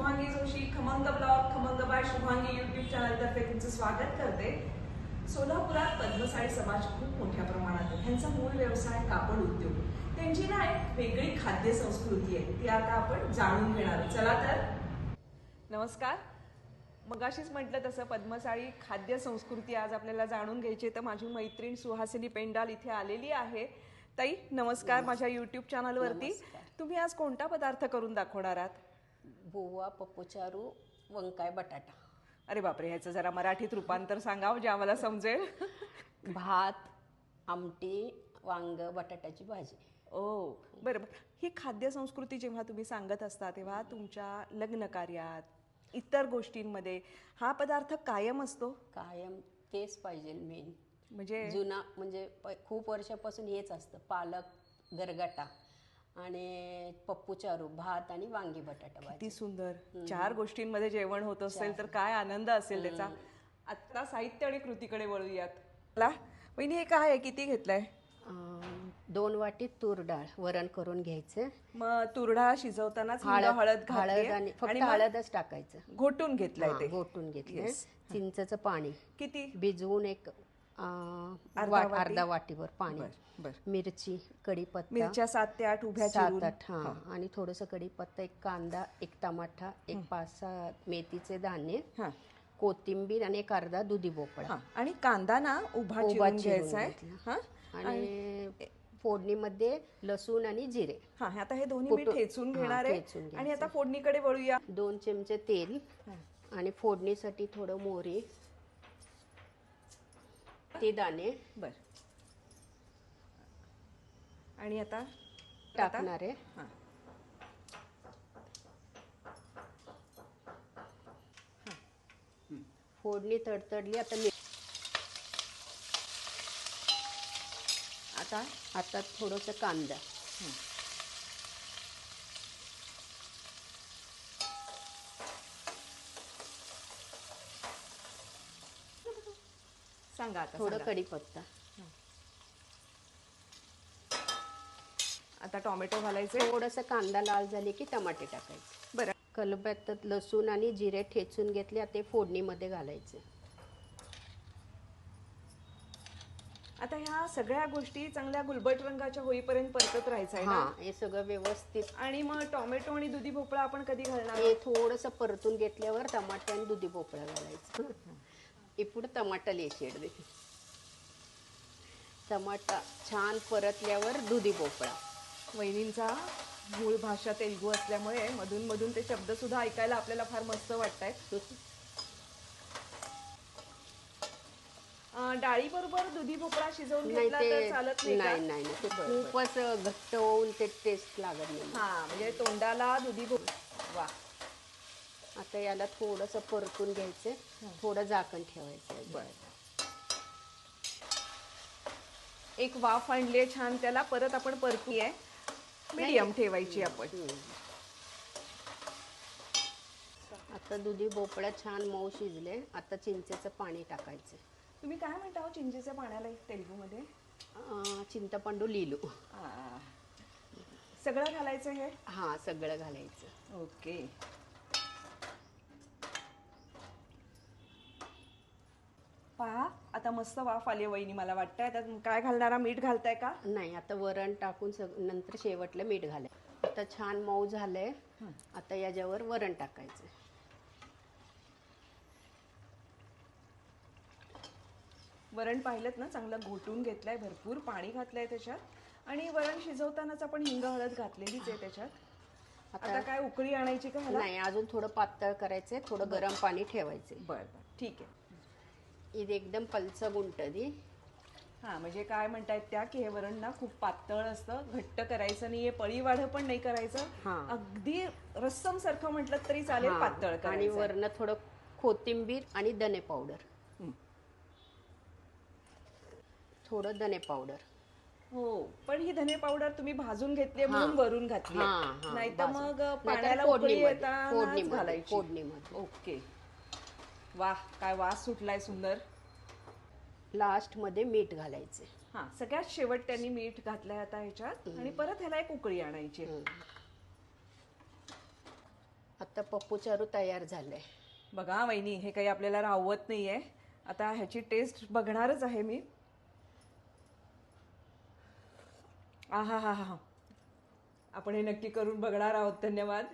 शुभांगी जोशी खमंग ब्लॉग खमंग bye Shubhangi YouTube चॅनलतर्फे तुमचं स्वागत करते. सोलापुरात पद्मसाळी समाज खूप मोठ्या प्रमाणात आहे. त्यांचा मूळ व्यवसाय कापड उद्योग. त्यांची ना एक वेगळी खाद्य संस्कृती आहे. ती आता आपण जाणून घेणार. चला तर. नमस्कार. मगाशीच म्हटलं तसं पद्मसाळी खाद्य संस्कृती आज आपल्याला जाणून घ्यायची आहे. तर माझी मैत्रीण सुहासिनी पेंडाल इथे आलेली आहे. ताई नमस्कार माझ्या युट्यूब चॅनलवरती. तुम्ही आज कोणता पदार्थ करून दाखवणार आहात? बुवा पप्पूचारू वंकाय बटाटा. अरे बापरे ह्याचं जरा मराठीत रूपांतर सांगावं जे आम्हाला समजेल. भात आमटी वांग बटाट्याची भाजी. ओ बरं बरं. ही खाद्य संस्कृती जेव्हा तुम्ही सांगत असता तेव्हा तुमच्या लग्न कार्यात इतर गोष्टींमध्ये हा पदार्थ कायम असतो? कायम तेच पाहिजे मेन. म्हणजे? जुना म्हणजे खूप वर्षापासून हेच असतं. पालक गरगाटा. आणि पप्पूचारू भात आणि वांगी बटाटा किती सुंदर. चार गोष्टींमध्ये जेवण होत असेल तर काय आनंद असेल त्याचा. आता साहित्य आणि कृतीकडे वळूयात. वहिनी हे काय किती घेतलंय? दोन वाटी तूर डाळ वरण करून घ्यायचं. मग तुरडा शिजवतानाच हिंग, हळद हळद आणि फक्त हळदच टाकायचं. घोटून घेतलंय ते. घोटून घेतलं. चिंचचं पाणी. किती? भिजवून एक वाट-? अर्धा वाटीवर पाणी. मिरची कढीपत्ता. मिरच्या सात ते आठ उभ्या सात आठ हा. आणि थोडंसं कढीपत्ता एक कांदा एक टमाटा एक पाच सहा मेथीचे दाणे हा. कोथिंबीर आणि एक अर्धा दुधी भोपळा. आणि कांदा ना उभा उभा घ्यायचा आहे. हा. आणि फोडणीमध्ये लसूण आणि जिरे. हा आता हे दोन्ही मी ठेचून घेणार आहे. आणि आता फोडणीकडे वळूया. दोन चमचे तेल आणि फोडणीसाठी थोडं मोहरी. ते दाणे. बर. आणि आता टाकणार आहे. हा. फोडणी तडतडली आता मी आता? आता थोडंसं कांदा. सांगा आता थोडं सांगा. कढीपत्ता आता टोमॅटो घालायचे. थोडंसं कांदा लाल झाले की टमाटे टाकायचे. बरं. कलब्यात लसूण आणि जिरे ठेचून घेतले आता ते फोडणीमध्ये घालायचे. आता ह्या सगळ्या गोष्टी चांगल्या गुलबट रंगाच्या होईपर्यंत परतत राहायचं आहे हा ना? हे सगळं व्यवस्थित. आणि मग टोमॅटो आणि दुधी भोपळा आपण कधी घालणार? हे थोडंसं परतून घेतल्यावर टमाटे आणि दुधी भोपळा घालायचं. टमाटा लेशेड दे टमाटा छान परतल्यावर दुधी भोपळा. वहिनींचा मूळ भाषा तेलगू असल्यामुळे मधून मधून ते शब्द सुद्धा ऐकायला आपल्याला फार मस्त वाटतायत डाळी बरोबर दुधी भोपळा शिजवून घेतला तर चालत नाही? नाही नाही खूपच घट्ट होऊन ते टेस्ट लागत नाही. हा म्हणजे तोंडाला दुधी भोपळा. वा. आता याला थोडंसं परतून घ्यायचं थोडं झाकण ठेवायचं बर. एक वाफ आणली छान त्याला. परत आपण परतूय. मीडियम ठेवायची आपण. आता दुधी भोपळा छान मऊ शिजले. आता चिंचेचं पाणी टाकायचं तुम्ही काय म्हणता हो चिंचेच्या पाण्याला तेलगूमध्ये? अं, चिंतापंडू लिलू. सगळं घालायचं हे? हा सगळं घालायचं. ओके. पहा आता मस्त वाफ आली वहिनी मला वाटतंय. आता काय घालणारा मीठ घालताय का? नाही आता वरण टाकून सग नंतर शेवटला मीठ घालाय आता छान मऊ झालंय. आता याच्यावर वरण टाकायचं. वरण पाहिलं ना चांगलं घोटून घेतलंय भरपूर पाणी घातलंय त्याच्यात. आणि वरण शिजवतानाच आपण हिंग हळद घातलेलीच आहे त्याच्यात. आता काय उकळी आणायची का नाही अजून थोडं पातळ करायचंय थोडं गरम पाणी ठेवायचंय. बरं बरं. ठीक आहे. ఇది एकदम पलच गुंटदी हा म्हणजे काय म्हणतायत त्या की हे वरण ना खूप पातळ असतं घट्ट करायचं नाहीये पळीवाढ पण नाही करायचं. अगदी रस्सम सारखं म्हटलं तरी चालेल पातळ आणि वरण थोडं कोथिंबीर आणि धने पावडर. थोडं धने पावडर. हो पण ही धने पावडर तुम्ही भाजून घेतली म्हणून वरून घातली नाही तर. मग पाण्याला घालायची. ओके. वा काय वास सुटलाय सुंदर. लास्टमध्ये मीठ घालायचे. हा सगळ्यात शेवट त्यांनी मीठ घातलंय आता ह्याच्यात आणि परत ह्याला एक उकळी आणायची. आता पप्पू चारू तयार झाले बघा वहिनी हे काही आपल्याला राहवत नाहीये. आता ह्याची टेस्ट बघणारच आहे मी. आहा हा हा आपण हे नक्की करून बघणार आहोत. धन्यवाद.